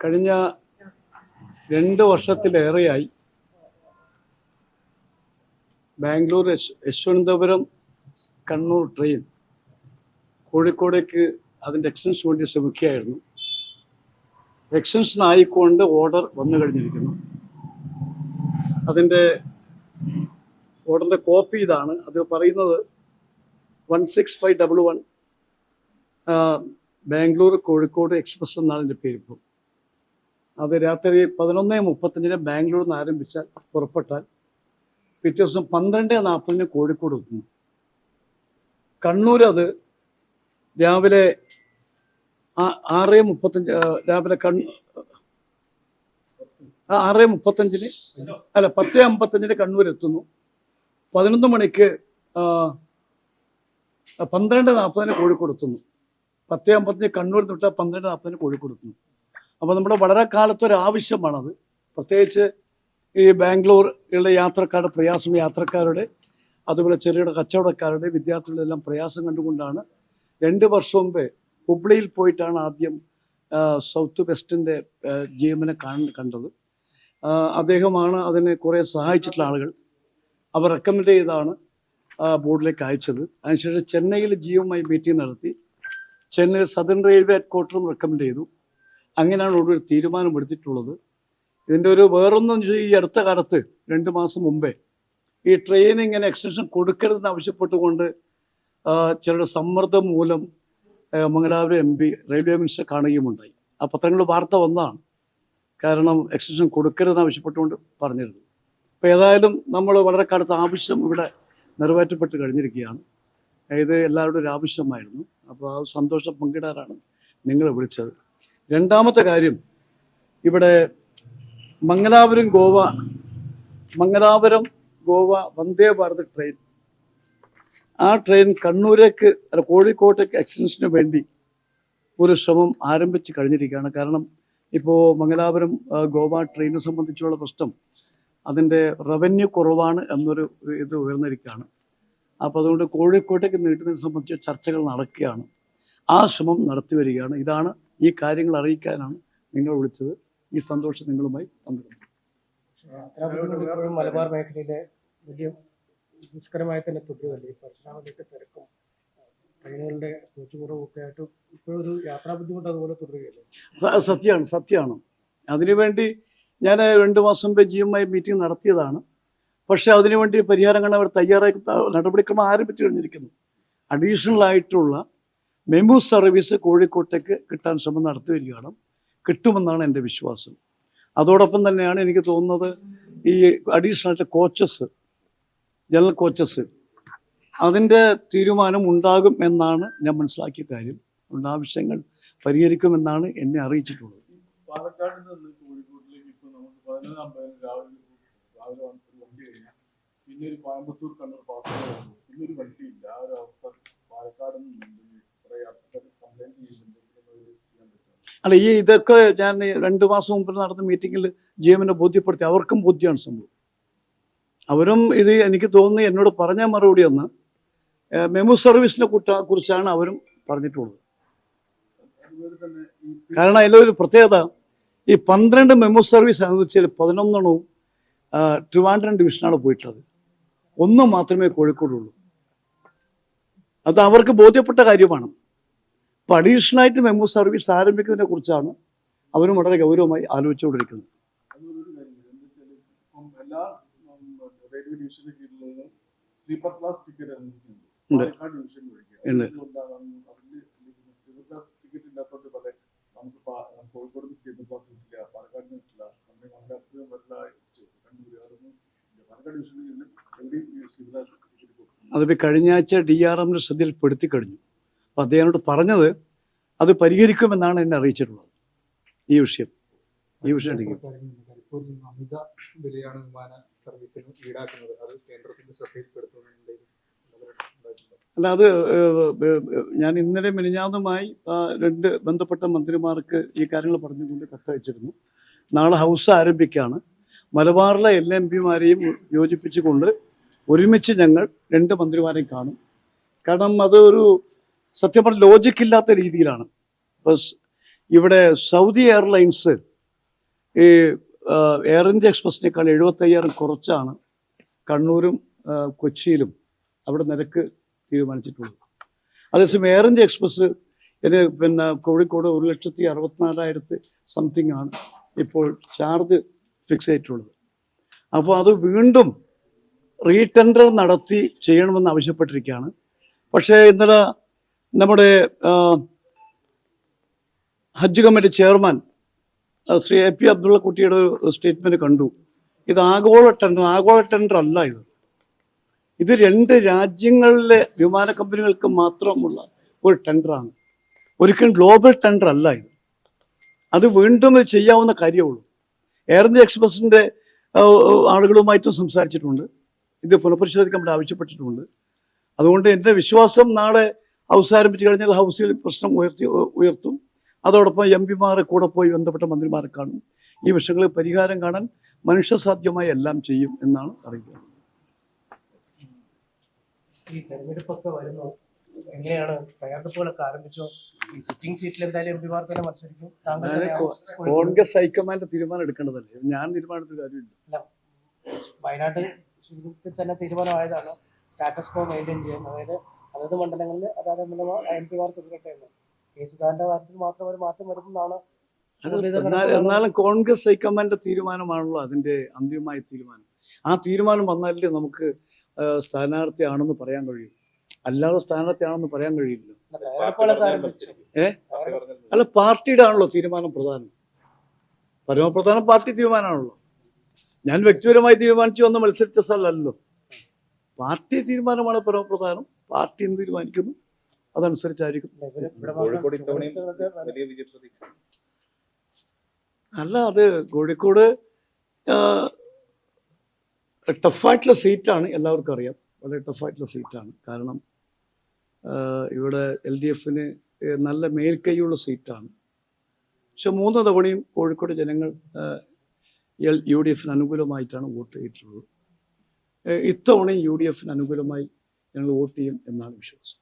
കഴിഞ്ഞ രണ്ട് വർഷത്തിലേറെയായി ബാംഗ്ലൂർ യശ്വനന്തപുരം കണ്ണൂർ ട്രെയിൻ കോഴിക്കോടേക്ക് അതിന്റെ എക്സ്റ്റൻഷൻ വേണ്ടി ശ്രമിക്കുകയായിരുന്നു. എക്സ്റ്റൻഷൻ ആയിക്കൊണ്ട് ഓർഡർ വന്നു കഴിഞ്ഞിരിക്കുന്നു. അതിന്റെ ഓർഡറിന്റെ കോപ്പി ഇതാണ്. അത് പറയുന്നത് one six five double one Bangalore Kozhikode express എന്നാണ് എന്റെ പേര് ഇപ്പോൾ. അത് രാത്രി പതിനൊന്ന് മുപ്പത്തഞ്ചിന് ബാംഗ്ലൂരിൽ നിന്ന് ആരംഭിച്ചാൽ പുറപ്പെട്ടാൽ പിറ്റേ ദിവസം പന്ത്രണ്ട് നാൽപ്പതിന് കോഴിക്കോട് എത്തുന്നു. കണ്ണൂർ അത് രാവിലെ ആറ് മുപ്പത്തഞ്ച് രാവിലെ ആ, ആറ് മുപ്പത്തഞ്ചിന് അല്ല പത്ത് അമ്പത്തഞ്ചിന് കണ്ണൂർ എത്തുന്നു. പതിനൊന്ന് മണിക്ക് പന്ത്രണ്ട് നാൽപ്പതിന് കോഴിക്കോട് എത്തുന്നു. പത്ത് അമ്പത്തഞ്ച് കണ്ണൂർ തൊട്ടാൽ പന്ത്രണ്ട് നാൽപ്പതിന് കോഴിക്കോട് എത്തുന്നു. അപ്പോൾ നമ്മുടെ വളരെ കാലത്തൊരു ആവശ്യമാണത്. പ്രത്യേകിച്ച് ഈ ബാംഗ്ലൂരിലെ യാത്രക്കാരുടെ പ്രയാസം യാത്രക്കാരുടെ അതുപോലെ ചെറുകിട കച്ചവടക്കാരുടെ വിദ്യാർത്ഥികളുടെ എല്ലാം പ്രയാസം കണ്ടുകൊണ്ടാണ് രണ്ട് വർഷം മുമ്പേ ഹുബ്ലിയിൽ പോയിട്ടാണ് ആദ്യം സൗത്ത് വെസ്റ്റിന്റെ ജീവനെ എമ്മിനെ കണ്ടത്. അദ്ദേഹമാണ് അതിനെ കുറേ സഹായിച്ചിട്ടുള്ള ആളുകൾ. അവർ റെക്കമെൻഡ് ചെയ്താണ് ബോർഡിലേക്ക് അയച്ചത്. അതിനുശേഷം ചെന്നൈയിൽ ജിയുമായി മീറ്റിംഗ് നടത്തി. ചെന്നൈ സദൺ റെയിൽവേ ഹെഡ് ക്വാർട്ടറും റെക്കമെൻഡ് ചെയ്തു. അങ്ങനെയാണ് ഒരു തീരുമാനമെടുത്തിട്ടുള്ളത് ഇതിന്റെ ഒരു വേറൊന്നും ഈ അടുത്ത കാലത്ത് രണ്ട് മാസം മുമ്പേ ഈ ട്രെയിൻ എക്സ്റ്റൻഷൻ കൊടുക്കരുതെന്ന് ആവശ്യപ്പെട്ടുകൊണ്ട് ചിലരുടെ സമ്മർദ്ദം മൂലം Mangalapuram M P railway minister കാണുകയുമുണ്ടായി ആ പത്രങ്ങൾ വാർത്ത വന്നതാണ്. കാരണം എക്സ്റ്റൻഷൻ കൊടുക്കരുതെന്ന് ആവശ്യപ്പെട്ടുകൊണ്ട് പറഞ്ഞിരുന്നു. അപ്പോൾ ഏതായാലും നമ്മൾ വളരെ കാലത്ത് ആവശ്യം ഇവിടെ നിറവേറ്റപ്പെട്ട് കഴിഞ്ഞിരിക്കുകയാണ്. ഇത് എല്ലാവരുടെ ഒരു ആവശ്യമായിരുന്നു. അപ്പോൾ ആ സന്തോഷം പങ്കിടാനാണ് നിങ്ങൾ വിളിച്ചത്. രണ്ടാമത്തെ കാര്യം ഇവിടെ മംഗലാപുരം ഗോവ മംഗലാപുരം ഗോവ വന്ദേ ഭാരത് ട്രെയിൻ. ആ ട്രെയിൻ കണ്ണൂരേക്ക് അല്ല കോഴിക്കോട്ടേക്ക് എക്സ്റ്റൻഷന് വേണ്ടി ഒരു ശ്രമം ആരംഭിച്ച് കഴിഞ്ഞിരിക്കുകയാണ്. കാരണം ഇപ്പോൾ മംഗലാപുരം ഗോവ ട്രെയിനെ സംബന്ധിച്ചുള്ള പ്രശ്നം അതിന്റെ റവന്യൂ കുറവാണ് എന്നൊരു ഇത് ഉയർന്നിരിക്കുകയാണ്. അപ്പോൾ അതുകൊണ്ട് കോഴിക്കോട്ടേക്ക് നീട്ടുന്നതിനെ സംബന്ധിച്ച് ചർച്ചകൾ നടക്കുകയാണ്. ആ ശ്രമം നടത്തി വരികയാണ്. ഇതാണ് ഈ കാര്യങ്ങൾ അറിയിക്കാനാണ് നിങ്ങളെ വിളിച്ചത്. ഈ സന്തോഷം നിങ്ങളുമായി പങ്കിടുന്നു. മലബാർ മേഖലയിലെ വലിയ ദുഷ്കരമായി തന്നെ തുടരുമല്ലേ ഈ പരശുരാമലേക്ക് തിരക്കും ട്രെയിനുകളുടെ കോച്ചുകുറവൊക്കെ ആയിട്ട് ഇപ്പോഴൊരു യാത്രാ ബുദ്ധിമുട്ട് അതുപോലെ തുടരുകയല്ലേ? സത്യമാണ് സത്യമാണ് അതിനുവേണ്ടി ഞാൻ രണ്ട് മാസം മുമ്പ് ജി എം ഐ മീറ്റിംഗ് നടത്തിയതാണ്. പക്ഷേ അതിനുവേണ്ടി പരിഹാരങ്ങൾ അവർ തയ്യാറാക്കി നടപടിക്രമം ആരംഭിച്ചു കഴിഞ്ഞിരിക്കുന്നു. അഡീഷണൽ ആയിട്ടുള്ള മെമു സർവീസ് കോഴിക്കോട്ടേക്ക് കിട്ടാൻ ശ്രമം നടത്തി വരികയാണ് കിട്ടുമെന്നാണ് എന്റെ വിശ്വാസം. അതോടൊപ്പം തന്നെയാണ് എനിക്ക് തോന്നുന്നത് ഈ അഡീഷണൽ കോച്ചസ് ജനറൽ കോച്ചസ് അതിന്റെ തീരുമാനം ഉണ്ടാകും എന്നാണ് ഞാൻ മനസ്സിലാക്കിയ കാര്യം. അതുകൊണ്ട് ആവശ്യങ്ങൾ പരിഹരിക്കുമെന്നാണ് എന്നെ അറിയിച്ചിട്ടുള്ളത്. പാലക്കാട് നിന്ന് കോഴിക്കോട്ടിലേക്ക് ഇപ്പൊ നമുക്ക് പതിനൊന്ന് അമ്പതിന് രാവിലെ രാവിലെ ഒരു വണ്ടി കഴിഞ്ഞാൽ പിന്നെ ഒരു കോയമ്പത്തൂർ കണ്ണൂർ പാസ്പോർട്ട് പിന്നെ ഒരു വണ്ടി ഇല്ല ആ ഒരു അവസ്ഥ പാലക്കാട് നിന്നുണ്ടെങ്കിൽ അല്ല ഈ ഇതൊക്കെ ഞാൻ രണ്ടു മാസം മുമ്പ് നടന്ന മീറ്റിങ്ങിൽ ജി എമ്മിനെ ബോധ്യപ്പെടുത്തി. അവർക്കും ബോധ്യമാണ് സംഭവം. അവരും ഇത് എനിക്ക് തോന്നുന്നു എന്നോട് പറഞ്ഞ മറുപടി ഒന്ന് മെമു സർവീസിനെ കുട്ട കുറിച്ചാണ് അവരും പറഞ്ഞിട്ടുള്ളത്. കാരണം അതിലൊരു പ്രത്യേകത ഈ പന്ത്രണ്ട് മെമു സർവീസ് എന്ന് വെച്ചാൽ പതിനൊന്നെണ്ണവും ട്രിവാൻഡ്രം ഡിവിഷനാണ് പോയിട്ടുള്ളത്. ഒന്ന് മാത്രമേ കോഴിക്കോടുള്ളൂ. അത് അവർക്ക് ബോധ്യപ്പെട്ട കാര്യമാണ്. അപ്പോൾ അഡീഷണലായിട്ട് മെമ്പർ മെമു സർവീസ് ആരംഭിക്കുന്നതിനെ കുറിച്ചാണ് അവരും വളരെ ഗൗരവമായി ആലോചിച്ചുകൊണ്ടിരിക്കുന്നത്. അതിപ്പോ സ്ലീപ്പർ ക്ലാസ് ടിക്കറ്റ് ടിക്കറ്റ് ഇല്ലാത്തതുകൊണ്ട് പല നമുക്ക് കോഴിക്കോട് സ്ലീപ്പർ ക്ലാസ് കിട്ടില്ല കിട്ടില്ല നമ്മുടെ കണ്ണൂർ അതൊന്നും. പാലക്കാട് ഡിവിഷനിൽ സ്ലീപ്പർ ക്ലാസ് ടിക്കറ്റ് അതിപ്പോൾ കഴിഞ്ഞ ആഴ്ച ഡി ആർ എമ്മിന്റെ ശ്രദ്ധയിൽപ്പെടുത്തി കഴിഞ്ഞു. അപ്പോൾ എന്നോട് പറഞ്ഞത് അത് പരിഹരിക്കുമെന്നാണ് എന്നെ അറിയിച്ചിട്ടുള്ളത്. ഈ വിഷയം. ഈ വിഷയം അമിത വിലയാണ് വിമാന സർവീസിന് ഈടാക്കുന്നത്. അത് കേന്ദ്രത്തിന്റെ ശ്രദ്ധയിൽപ്പെടുത്തുന്നുണ്ട് അല്ല അത് ഞാൻ ഇന്നലെ മിനിഞ്ഞാന്നുമായി രണ്ട് ബന്ധപ്പെട്ട മന്ത്രിമാർക്ക് ഈ കാര്യങ്ങൾ പറഞ്ഞുകൊണ്ട് കത്തയച്ചിരുന്നു. നാളെ ഹൗസ് ആരംഭിക്കുകയാണ് മലബാറിലെ എല്ലാ എം പിമാരെയും യോജിപ്പിച്ചുകൊണ്ട് ഒരുമിച്ച് ഞങ്ങൾ രണ്ട് മന്ത്രിമാരെയും കാണും. കാരണം അത് ഒരു സത്യം പറഞ്ഞ ലോജിക്കില്ലാത്ത രീതിയിലാണ്. ഇവിടെ സൗദി എയർലൈൻസ് ഈ എയർ ഇന്ത്യ എക്സ്പ്രസിനേക്കാൾ എഴുപത്തയ്യായിരം കുറച്ചാണ് കണ്ണൂരും കൊച്ചിയിലും അവിടെ നിരക്ക് തീരുമാനിച്ചിട്ടുള്ളത്. അതേസമയം എയർ ഇന്ത്യ എക്സ്പ്രസ് ഇതിന് പിന്നെ കോഴിക്കോട് ഒരു ലക്ഷത്തി അറുപത്തിനാലായിരത്തി സംതിങ് ആണ് ഇപ്പോൾ ചാർജ് ഫിക്സ് ചെയ്തിട്ടുള്ളത്. അപ്പോൾ അത് വീണ്ടും റീടെൻഡർ നടത്തി ചെയ്യണമെന്ന് ആവശ്യപ്പെട്ടിരിക്കുകയാണ്. പക്ഷേ ഇന്നലെ നമ്മുടെ Hajj committee chairman Shri A P Abdulla കുട്ടിയുടെ ഒരു സ്റ്റേറ്റ്മെന്റ് കണ്ടു. ഇത് ആഗോള ടെൻഡർ ആഗോള ടെൻഡർ അല്ല ഇത്. ഇത് രണ്ട് രാജ്യങ്ങളിലെ വിമാന കമ്പനികൾക്ക് മാത്രമുള്ള ഒരു ടെൻഡറാണ് ഒരിക്കലും ഗ്ലോബൽ ടെൻഡർ അല്ല ഇത്. അത് വീണ്ടും ചെയ്യാവുന്ന കാര്യമുള്ളൂ. എയർ ഇന്ത്യ എക്സ്പ്രസിന്റെ ആളുകളുമായിട്ടും സംസാരിച്ചിട്ടുണ്ട്. ഇത് പുനഃപരിശോധിക്കാൻ ആവശ്യപ്പെട്ടിട്ടുണ്ട്. അതുകൊണ്ട് എന്റെ വിശ്വാസം നാളെ ഹൗസ് ആരംഭിച്ചു കഴിഞ്ഞാൽ ഹൗസിൽ പ്രശ്നം ഉയർത്തി ഉയർത്തും. അതോടൊപ്പം എം പിമാരെ കൂടെ പോയി ബന്ധപ്പെട്ട മന്ത്രിമാരെ കാണും. ഈ വിഷയങ്ങളിൽ പരിഹാരം കാണാൻ മനുഷ്യസാധ്യമായി എല്ലാം ചെയ്യും എന്നാണ് അറിയുന്നത് ഈ തെരഞ്ഞെടുപ്പൊക്കെ വരുന്നു. എങ്ങനെയാണ്? തയ്യാറെടുപ്പുകളൊക്കെ ആരംഭിച്ചോ? ഈ സിറ്റിംഗ് സീറ്റിൽ എന്തായാലും എം പിമാർ തന്നെ മത്സരിക്കും. കോൺഗ്രസ് ഹൈക്കമാൻഡ് തീരുമാനം എടുക്കേണ്ടതല്ലേ? ഞാൻ തീരുമാനത്തിൽ കാര്യമില്ല. വയനാട്ടിൽ തന്നെ തീരുമാനമായതാണ്. സ്റ്റാറ്റസ് കോ മെയിന്റെയിൻ ചെയ്യാൻ. അതായത് അതത് മണ്ഡലങ്ങളിൽ അതായത് എം പിമാർ തുടരട്ടെ എന്ന്. കെ സുധാകരന്റെ കാര്യത്തിൽ മാത്രം ഒരു മാറ്റം വരുമെന്നാണ് എന്നാൽ എന്നാലും കോൺഗ്രസ് ഹൈക്കമാൻഡ് തീരുമാനമാണല്ലോ അതിന്റെ അന്തിമമായ തീരുമാനം. ആ തീരുമാനം വന്നാലേ നമുക്ക് സ്ഥാനാർത്ഥി ആണെന്ന് പറയാൻ കഴിയും. അല്ലാതെ സ്ഥാനാർത്ഥിയാണെന്ന് പറയാൻ കഴിയില്ല. ഏ? അല്ല പാർട്ടിയുടെ ആണല്ലോ തീരുമാനം പ്രധാനം. പരമപ്രധാനം പാർട്ടി തീരുമാനമാണല്ലോ. ഞാൻ വ്യക്തിപരമായി തീരുമാനിച്ചു വന്ന് മത്സരിച്ച സ്ഥലമല്ലോ പാർട്ടി തീരുമാനമാണ് പരമപ്രധാനം. പാർട്ടി എന്ത് തീരുമാനിക്കുന്നു? അതനുസരിച്ചായിരിക്കും. അല്ല അത് കോഴിക്കോട് ടഫായിട്ടുള്ള സീറ്റാണ് എല്ലാവർക്കും അറിയാം. വളരെ ടഫായിട്ടുള്ള സീറ്റാണ് കാരണം ഇവിടെ എൽ ഡി എഫിന് നല്ല മേൽക്കൈയുള്ള സീറ്റാണ് പക്ഷെ മൂന്ന് തവണയും കോഴിക്കോട് ജനങ്ങൾ എൽ യു ഡി എഫിന് അനുകൂലമായിട്ടാണ് വോട്ട് ചെയ്തിട്ടുള്ളത്. ഇത്തവണയും യു ഡി എഫിന് അനുകൂലമായി ഞങ്ങൾ വോട്ട് ചെയ്യും എന്നാണ് വിശ്വാസം.